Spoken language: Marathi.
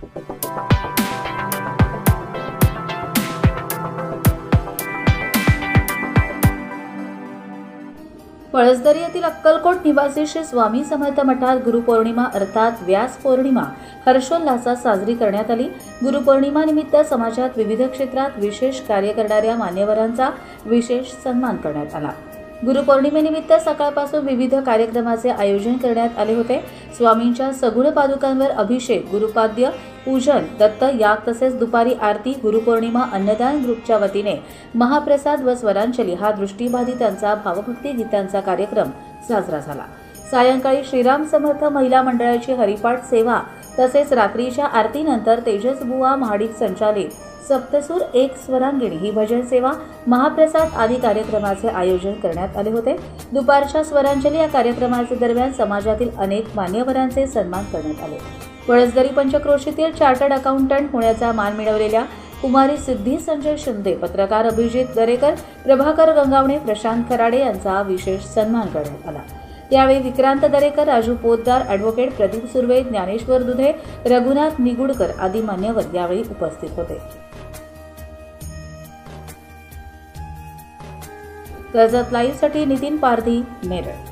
पळसदरी येथील अक्कलकोट निवासी श्री स्वामी समर्थ मठात गुरुपौर्णिमा अर्थात व्यास पौर्णिमा हर्षोल्लासात साजरी करण्यात आली. गुरुपौर्णिमा निमित्त समाजात विविध क्षेत्रात विशेष कार्य करणाऱ्या मान्यवरांचा विशेष सन्मान करण्यात आला. गुरुपौर्णिमेनिमित्त सकाळपासून विविध कार्यक्रमाचे आयोजन करण्यात आले होते. स्वामींच्या सगुण पादुकांवर अभिषेक गुरुपाद्य पूजन दत्त याग तसेच दुपारी आरती गुरुपौर्णिमा अन्नदान ग्रुपच्या वतीने महाप्रसाद व स्वरांजली हा दृष्टीबाधितांचा भावभक्ती गीतांचा कार्यक्रम साजरा झाला. सायंकाळी श्रीराम समर्थ महिला मंडळाची हरिपाठ सेवा तसेच रात्रीच्या आरतीनंतर तेजसबुवा महाडिक संचालित सप्तसूर एक स्वरांगिणी ही भजन सेवा महाप्रसाद आदी कार्यक्रमाचे आयोजन करण्यात आले होते. दुपारच्या स्वरांजली या कार्यक्रमाच्या दरम्यान समाजातील अनेक मान्यवरांचे सन्मान करण्यात आले. वळसदरी पंचक्रोशीतील चार्टर्ड अकाउंटंट होण्याचा मान मिळवलेल्या कुमारी सिद्धी संजय शिंदे पत्रकार अभिजित दरेकर प्रभाकर गंगावणे प्रशांत खराडे यांचा विशेष सन्मान करण्यात आला. यावेळी विक्रांत दरेकर राजू पोतदार ॲडव्होकेट प्रदीप सुर्वे ज्ञानेश्वर दुधे रघुनाथ निगुडकर आदी मान्यवर यावेळी उपस्थित होते. कर्जत लाईव्हसाठी नितीन पारधी मेरठ.